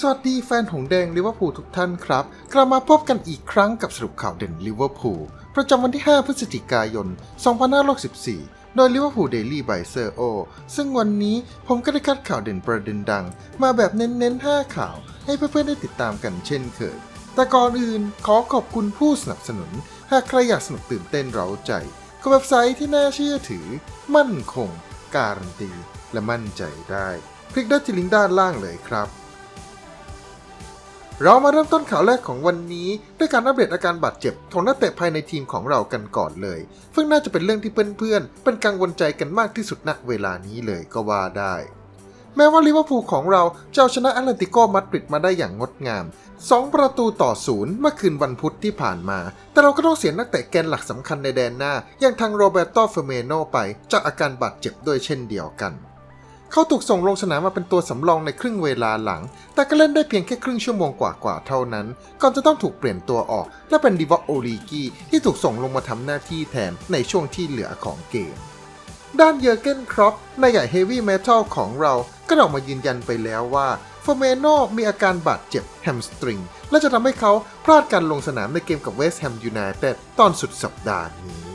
สวัสดีแฟนหงแดงลิเวอร์พูลทุกท่านครับ กลับมาพบกันอีกครั้งกับสรุปข่าวเด่นลิเวอร์พูลประจำวันที่ 5 พฤศจิกายน 2564 โดยลิเวอร์พูลเดลี่ไบเซอร์โอซึ่งวันนี้ผมก็ได้คัดข่าวเด่นประเด็นดัง มาแบบเน้นๆ 5 ข่าว ให้เพื่อนๆ ได้ติดตามกันเช่นเคย แต่ก่อนอื่นขอขอบคุณผู้สนับสนุน หากใครอยากสนุกตื่นเต้นเร้าใจก็เว็บไซต์ที่น่าเชื่อถือ มั่นคง การันตี และมั่นใจได้ คลิกได้ที่ลิงก์ด้านล่างเลยครับ เรามาเริ่มต้นข่าวแรกของวันนี้ ด้วยการอัปเดตอาการบาดเจ็บของนักเตะภายในทีมของเรากันก่อนเลย ซึ่งน่าจะเป็นเรื่องที่เพื่อนๆ เป็นกังวลใจกันมากที่สุดณเวลานี้เลยก็ว่าได้ แม้ว่าลิเวอร์พูลของเราจะเอาชนะแอตเลติโกมาดริดมาได้อย่างงดงาม 2 ประตูต่อศูนย์เมื่อคืนวันพุธที่ผ่านมา แต่เราก็ต้องเสียนักเตะแกนหลักสำคัญในแดนหน้า อย่างทางโรเบโตเฟเมโนไปจากอาการบาดเจ็บด้วยเช่นเดียวกัน เขาถูกส่งลงสนามมาเป็นตัวสำรองในครึ่งเวลาหลัง แต่ก็เล่นได้เพียงแค่ครึ่งชั่วโมงกว่าๆเท่านั้น ก่อนจะต้องถูกเปลี่ยนตัวออก และเป็นดิวอโอลีกีที่ถูกส่งลงมาทำหน้าที่แทนในช่วงที่เหลือของเกม ด้านเยอร์เกนครอปนายใหญ่เฮฟวี่เมทัลของเรา ก็ออกมายืนยันไปแล้วว่าเฟอร์เมโนมีอาการบาดเจ็บแฮมสตริง และจะทำให้เขาพลาดการลงสนามในเกมกับเวสต์แฮมยูไนเต็ดตอนสุดสัปดาห์นี้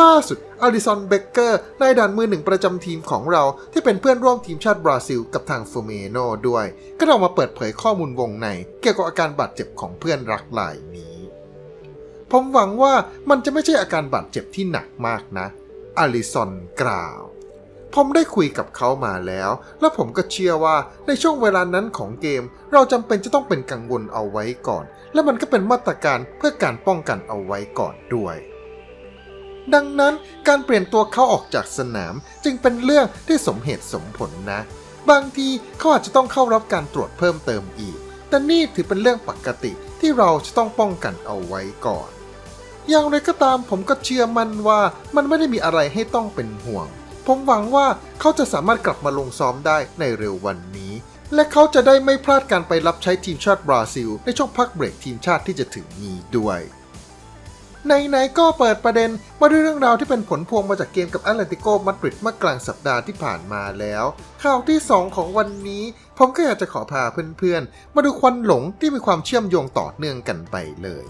ล่าสุดอลิซอนเบเกอร์นายด่านมือหนึ่งประจำทีมของเราที่เป็นเพื่อนร่วมทีมชาติบราซิลกับทางฟอร์เมโนด้วย ก็ออกมาเปิดเผยข้อมูลวงใน เกี่ยวกับอาการบาดเจ็บของเพื่อนรักรายนี้ ผมหวังว่ามันจะไม่ใช่อาการบาดเจ็บที่หนักมากนะอลิซอนกล่าว ผมได้คุยกับเขามาแล้ว และผมก็เชื่อว่าในช่วงเวลานั้นของเกม เราจำเป็นจะต้องเป็นกังวลเอาไว้ก่อน และมันก็เป็นมาตรการเพื่อการป้องกันเอาไว้ก่อนด้วย ดังนั้นการเปลี่ยนตัวเขาออกจากสนามจึงเป็นเรื่องที่สมเหตุสมผลนะ บางทีเขาอาจจะต้องเข้ารับการตรวจเพิ่มเติมอีก แต่นี่ถือเป็นเรื่องปกติที่เราจะต้องป้องกันเอาไว้ก่อน อย่างไรก็ตามผมก็เชื่อมั่นว่ามันไม่ได้มีอะไรให้ต้องเป็นห่วง ผมหวังว่าเขาจะสามารถกลับมาลงซ้อมได้ในเร็ววันนี้ และเขาจะได้ไม่พลาดการไปรับใช้ทีมชาติบราซิล ในช่วงพักเบรกทีมชาติที่จะถึงนี้ด้วย ไหนๆก็เปิดประเด็นมาด้วยเรื่องราวที่เป็นผลพวงมาจากเกมกับแอตเลติโกมาดริดเมื่อกลางสัปดาห์ที่ผ่านมาแล้ว ข่าวที่ 2 ของวันนี้ ผมก็อยากจะขอพาเพื่อนๆ มาดูควันหลงที่มีความเชื่อมโยงต่อเนื่องกันไปเลย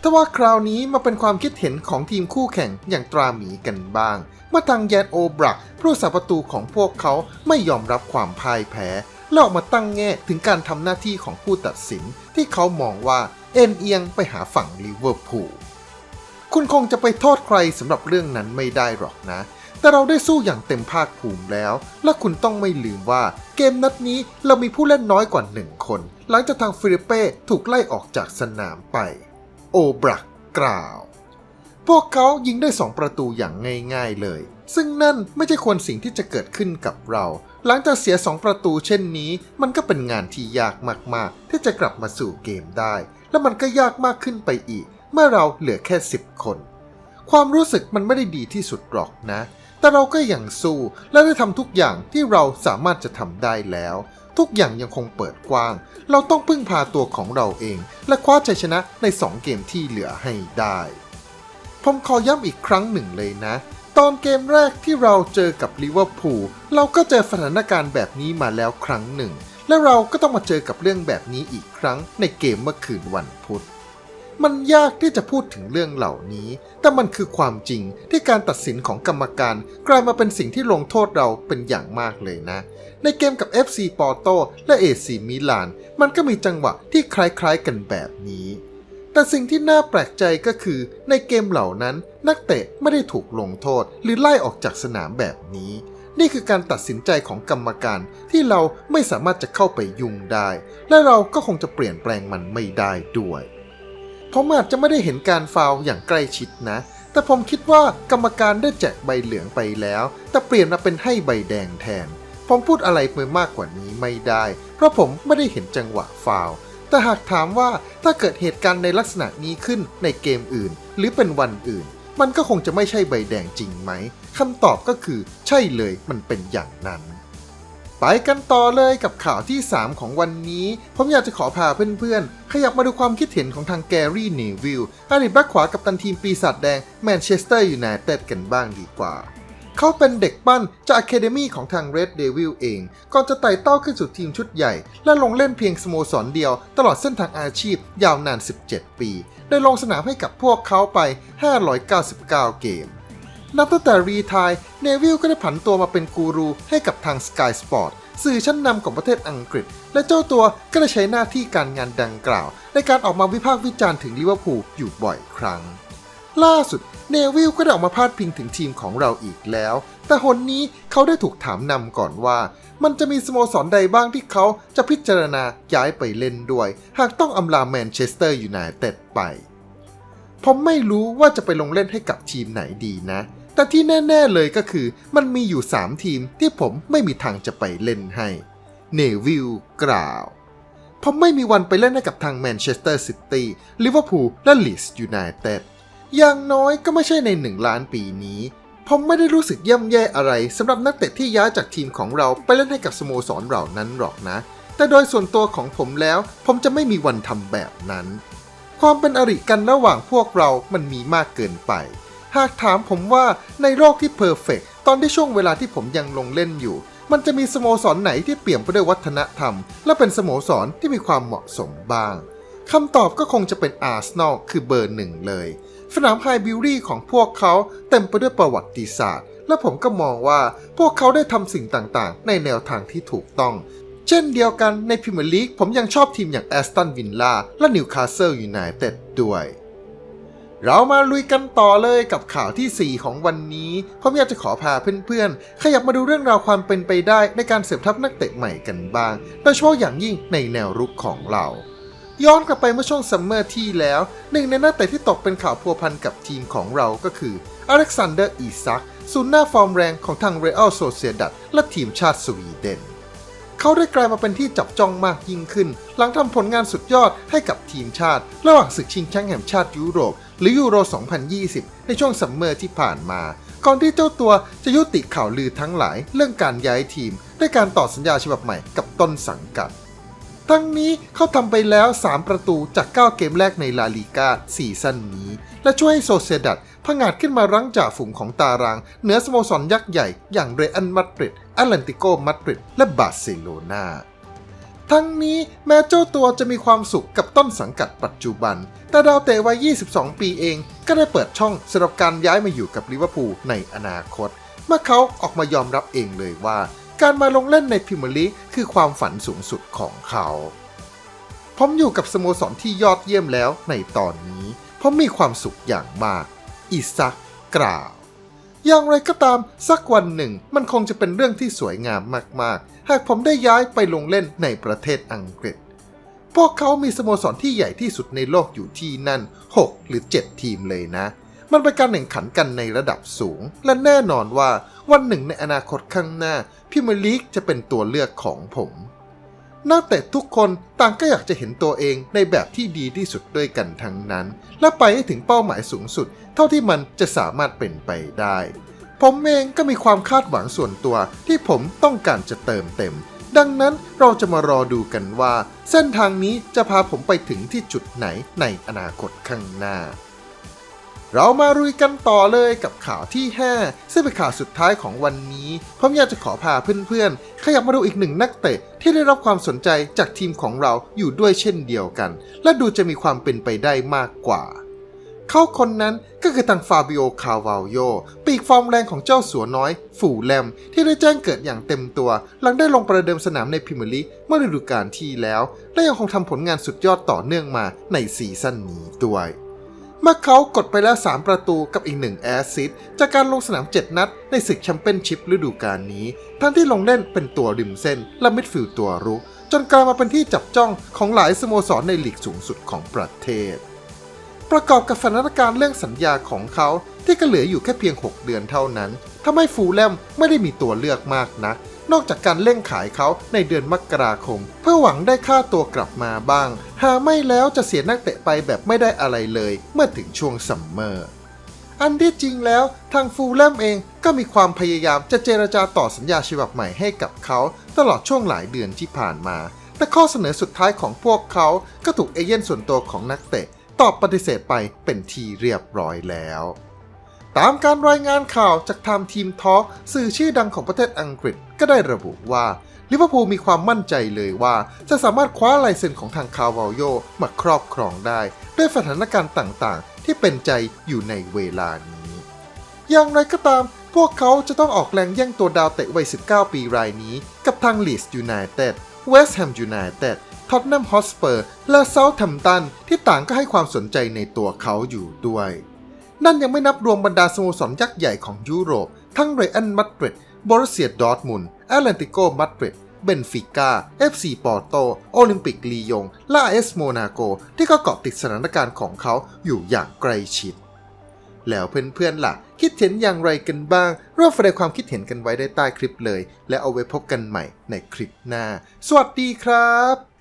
แต่ว่าคราวนี้มาเป็นความคิดเห็นของทีมคู่แข่งอย่างตราหมีกันบ้างเมื่อทางแยนโอบรักผู้รักษาประตูของพวกเขาไม่ยอมรับความพ่ายแพ้และออกมาตั้งแง่ถึงการทำหน้าที่ของผู้ตัดสินที่เขามองว่าเอ็นเอียงไปหาฝั่งลิเวอร์พูล คุณคงจะไปโทษใครสำหรับเรื่องนั้นไม่ได้หรอกนะ แต่เราได้สู้อย่างเต็มภาคภูมิแล้ว และคุณต้องไม่ลืมว่าเกมนัดนี้เรามีผู้เล่นน้อยกว่าหนึ่งคน หลังจากทางฟิลิปเป้ถูกไล่ออกจากสนามไป โอบรักกล่าว พวกเขายิงได้ 2 ประตูอย่างง่ายๆเลย ซึ่งนั่นไม่ใช่ควรสิ่งที่จะเกิดขึ้นกับเรา หลังจากเสีย 2 ประตูเช่นนี้ มันก็เป็นงานที่ยากมากๆ ที่จะกลับมาสู่เกมได้ และมันก็ยากมากขึ้นไปอีก เมื่อเราเหลือแค่10คน ความรู้สึกมันไม่ได้ดีที่สุดหรอกนะ แต่เราก็ยังสู้และได้ทำทุกอย่างที่เราสามารถจะทำได้แล้ว ทุกอย่างยังคงเปิดกว้าง เราต้องพึ่งพาตัวของเราเอง และคว้าชัยชนะใน 2 เกมที่เหลือให้ได้ ผมขอย้ำอีกครั้งหนึ่งเลยนะตอนเกมแรกที่เราเจอกับลิเวอร์พูลเราก็เจอสถานการณ์แบบนี้มาแล้วครั้งหนึ่ง และเราก็ต้องมาเจอกับเรื่องแบบนี้อีกครั้งในเกมเมื่อคืนวันพุธ มันยากที่จะพูดถึงเรื่องเหล่านี้ แต่มันคือความจริงที่การตัดสินของกรรมการ กลายมาเป็นสิ่งที่ลงโทษเราเป็นอย่างมากเลยนะ ในเกมกับ FC ปอร์โตและ AC มิลาน มันก็มีจังหวะที่คล้ายๆกันแบบนี้ แต่สิ่งที่น่าแปลกใจก็คือ ในเกมเหล่านั้น นักเตะไม่ได้ถูกลงโทษ หรือไล่ออกจากสนามแบบนี้ นี่คือการตัดสินใจของกรรมการที่เราไม่สามารถจะเข้าไปยุ่งได้ และเราก็คงจะเปลี่ยนแปลงมันไม่ได้ด้วย ผมอาจจะไม่ได้เห็นการฟาวอย่างใกล้ชิดนะ แต่ผมคิดว่ากรรมการได้แจกใบเหลืองไปแล้ว แต่เปลี่ยนมาเป็นให้ใบแดงแทน ผมพูดอะไรไปมากกว่านี้ไม่ได้ เพราะผมไม่ได้เห็นจังหวะฟาวแต่หากถามว่าถ้าเกิดเหตุการณ์ในลักษณะนี้ขึ้นในเกมอื่น หรือเป็นวันอื่น มันก็คงจะไม่ใช่ใบแดงจริงไหมคำตอบก็คือ ใช่เลยมันเป็นอย่างนั้น ไปกันต่อเลยกับข่าวที่ 3 ของวันนี้ ผมอยากจะขอพาเพื่อนๆ ขยับมาดูความคิดเห็นของทางแกรี่เนวิลอดีตแบ็คขวากับตันทีมปีศาจแดงแมนเชสเตอร์ยูไนเต็ดกันบ้างดีกว่า เขาเป็นเด็กปั้นจากอะคาเดมีของทาง Red Devil เอง ก่อนจะไต่เต้าขึ้นสู่ทีมชุดใหญ่ และลงเล่นเพียงสโมสรเดียว ตลอดเส้นทางอาชีพยาวนาน 17 ปี ได้ลงสนามให้กับพวกเขาไป 599 เกม นับตั้งแต่รีทายเนวิลก็ได้ผันตัวมาเป็นกูรูให้กับทาง Sky Sport สื่อชั้นนำของประเทศอังกฤษ และเจ้าตัวก็ได้ใช้หน้าที่การงานดังกล่าว ในการออกมาวิพากษ์วิจารณ์ถึงลิเวอร์พูลอยู่บ่อยครั้ง ล่าสุดเนวิลก็ได้ออกมาพาดพิงถึงทีมของเราอีกแล้ว แต่หนนี้เขาได้ถูกถามนำก่อนว่า มันจะมีสโมสรใดบ้างที่เขาจะพิจารณาย้ายไปเล่นด้วย หากต้องอำลาแมนเชสเตอร์ยูไนเต็ดไปผมไม่รู้ว่าจะไปลงเล่นให้กับทีมไหนดีนะ แต่ที่แน่ ๆ เลยก็คือ มันมีอยู่ 3 ทีมที่ผมไม่มีทางจะไปเล่นให้เนวิลกล่าว ผมไม่มีวันไปเล่นให้กับทางแมนเชสเตอร์ซิตี้ลิเวอร์พูลและลีสยูไนเต็ดอย่างน้อยก็ไม่ใช่ใน1ล้านปีนี้ ผมไม่ได้รู้สึกย่ำแย่อะไรสำหรับนักเตะที่ย้ายจากทีมของเราไปเล่นให้กับสโมสรเหล่านั้นหรอกนะ แต่โดยส่วนตัวของผมแล้ว ผมจะไม่มีวันทำแบบนั้น ความเป็นอริกันระหว่างพวกเรามันมีมากเกินไป หากถามผมว่าในโลกที่เพอร์เฟกตอนที่ช่วงเวลาที่ผมยังลงเล่นอยู่ มันจะมีสโมสรไหนที่เปี่ยมไปด้วยวัฒนธรรม และเป็นสโมสรที่มีความเหมาะสมบ้างคำตอบก็คงจะเป็นอาร์เซนอลคือเบอร์หนึ่งเลย สนามไฮบิวรี่ของพวกเขาเต็มไปด้วยประวัติศาสตร์ และผมก็มองว่าพวกเขาได้ทำสิ่งต่างๆ ในแนวทางที่ถูกต้อง เช่นเดียวกันในพรีเมียร์ลีกผมยังชอบทีมอย่างแอสตันวินล่าและนิวคาสเซิลยูไนเต็ดด้วย เรามาลุยกันต่อเลยกับข่าวทีสี่ 4 ของวันนี้ผมอยากจะขอพาเพื่อนๆ ขยับมาดูเรื่องราวความเป็นไปได้ในการเสริมทัพนักเตะใหม่กันบ้าง โดยเฉพาะอย่างยิ่งในแนวรุกของเรา ย้อนกลับไปเมื่อช่วงซัมเมอร์ที่แล้ว หนึ่งในนักเตะที่ตกเป็นข่าวพัวพันกับทีมของเราก็คืออเล็กซานเดอร์อีซักศูนย์หน้าฟอร์มแรงของทางเรอัลโซเซียดัตและทีมชาติสวีเดนเขาได้กลายมาเป็นที่จับจ้องมากยิ่งขึ้น หลังทำผลงานสุดยอดให้กับทีมชาติ ระหว่างศึกชิงแชมป์แห่งชาติยุโรป หรือยูโร 2020 ในช่วงซัมเมอร์ที่ผ่านมา ก่อนที่เจ้าตัวจะยุติข่าวลือทั้งหลายเรื่องการย้ายทีม ด้วยการต่อสัญญาฉบับใหม่กับต้นสังกัด ทั้งนี้เขาทำไปแล้ว 3 ประตูจาก 9 เกมแรกในลาลีกาซีซั่นนี้ และช่วยให้โซเซดัตผงาดขึ้นมารั้งจ่าฝูงของตาราง เหนือสโมสรยักษ์ใหญ่ อย่างเรอัลมาดริดแอตแลนติโกมาดริดและบาร์เซโลนา ทั้งนี้แม้เจ้าตัวจะมีความสุขกับต้นสังกัดปัจจุบัน แต่ดาวเตะวัย 22 ปีเอง ก็ได้เปิดช่องสำหรับการย้ายมาอยู่กับลิเวอร์พูลในอนาคต เมื่อเขาออกมายอมรับเองเลยว่า การมาลงเล่นในพรีเมียร์ลีกคือความฝันสูงสุดของเขาผมอยู่กับสโมสรที่ยอดเยี่ยมแล้วในตอนนี้ ผมมีความสุขอย่างมาก อิซักกล่าว อย่างไรก็ตามสักวันหนึ่ง มันคงจะเป็นเรื่องที่สวยงามมากๆ หากผมได้ย้ายไปลงเล่นในประเทศอังกฤษ พวกเขามีสโมสรที่ใหญ่ที่สุดในโลกอยู่ที่นั่น 6 หรือ 7 ทีมเลยนะ มันเป็นการแข่งขันกันในระดับสูง และแน่นอนว่าวันหนึ่งในอนาคตข้างหน้าพรีเมียร์ลีกจะเป็นตัวเลือกของผม นักเตะทุกคนต่างก็อยากจะเห็นตัวเองในแบบที่ดีที่สุดด้วยกันทั้งนั้น และไปให้ถึงเป้าหมายสูงสุด เท่าที่มันจะสามารถเป็นไปได้ ผมเองก็มีความคาดหวังส่วนตัวที่ผมต้องการจะเติมเต็ม ดังนั้นเราจะมารอดูกันว่า เส้นทางนี้จะพาผมไปถึงที่จุดไหนในอนาคตข้างหน้า เรามารุยกันต่อเลยกับข่าวที่ 5 ซึ่งเป็นข่าวสุดท้ายของวันนี้ผมอยากจะขอพาเพื่อนๆ ขยับมาดูอีกหนึ่งนักเตะที่ได้รับความสนใจจากทีมของเราอยู่ด้วยเช่นเดียวกัน และดูจะมีความเป็นไปได้มากกว่า เขาคนนั้นก็คือทางฟาบิโอ คาวาโย ปีกฟอร์มแรงของเจ้าสัวน้อย ฝูแลม ที่ได้แจ้งเกิดอย่างเต็มตัว หลังได้ลงประเดิมสนามในพรีเมียร์ลีกเมื่อฤดูกาลที่แล้ว และยังคงทำผลงานสุดยอดต่อเนื่องมาในซีซั่นนี้ด้วย เมื่อเขากดไปแล้ว 3 ประตูกับอีก 1 แอสซิสจากการลงสนาม 7 นัดในศึกแชมเปี้ยนชิพฤดูกาลนี้ ทั้งที่ลงเล่นเป็นตัวริมเส้น และมิดฟิลด์ตัวรุก จนกลายมาเป็นที่จับจ้องของหลายสโมสรในลีกสูงสุดของประเทศ ประกอบกับสถานการณ์เรื่องสัญญาของเขาที่ก็เหลืออยู่แค่เพียง 6 เดือนเท่านั้นทำให้ฟูแลมไม่ได้มีตัวเลือกมากนะ นอกจากการเร่งขายเขาในเดือนมกราคม เพื่อหวังได้ค่าตัวกลับมาบ้าง หากไม่แล้วจะเสียนักเตะไปแบบไม่ได้อะไรเลย เมื่อถึงช่วงซัมเมอร์อันที่จริงแล้วทางฟูลแลมเองก็มีความพยายามจะเจรจาต่อสัญญาฉบับใหม่ให้กับเขา ตลอดช่วงหลายเดือนที่ผ่านมา แต่ข้อเสนอสุดท้ายของพวกเขาก็ถูกเอเย่นส่วนตัวของนักเตะ ตอบปฏิเสธไปเป็นทีเรียบร้อยแล้ว ตามการรายงานข่าวจากทม์ทีมทอ k สื่อชื่อดังของประเทศอังกฤษ ก็ได้ระบุว่าลิเวอร์พูลมีความมั่นใจเลยว่าจะสามารถคว้าลายเซ็นของทางคาวาลโยมาครอบครองได้ ด้วยสถานการณ์ต่างๆ ที่เป็นใจอยู่ในเวลานี้ อย่างไรก็ตาม พวกเขาจะต้องออกแรงแย่งตัวดาวเตะวัย 19 ปีรายนี้ กับทางลีสยูไนเต็ดเวสต์แฮมยูไนเต็ดท็อตแนมฮอสเปอร์และเซาท์แฮมตันที่ต่างก็ให้ความสนใจในตัวเขาอยู่ด้วย นั่นยังไม่นับรวมบรรดาสโมสรยักษ์ใหญ่ของยุโรป ทั้งเรอัลมาดริด บอรุเซียดอร์ทมุนแอตเลนติโกมาดริดเบนฟิก้าเอฟซีปอร์โต โอลิมปิกลียง และเอสโมนาโก ที่ก็เกาะติดสถานการณ์ของเขาอยู่อย่างใกล้ชิด แล้วเพื่อนๆล่ะ คิดเห็นอย่างไรกันบ้าง ร่วมแสดงความคิดเห็นกันไว้ได้ใต้คลิปเลย และเอาไว้พบกันใหม่ในคลิปหน้า สวัสดีครับ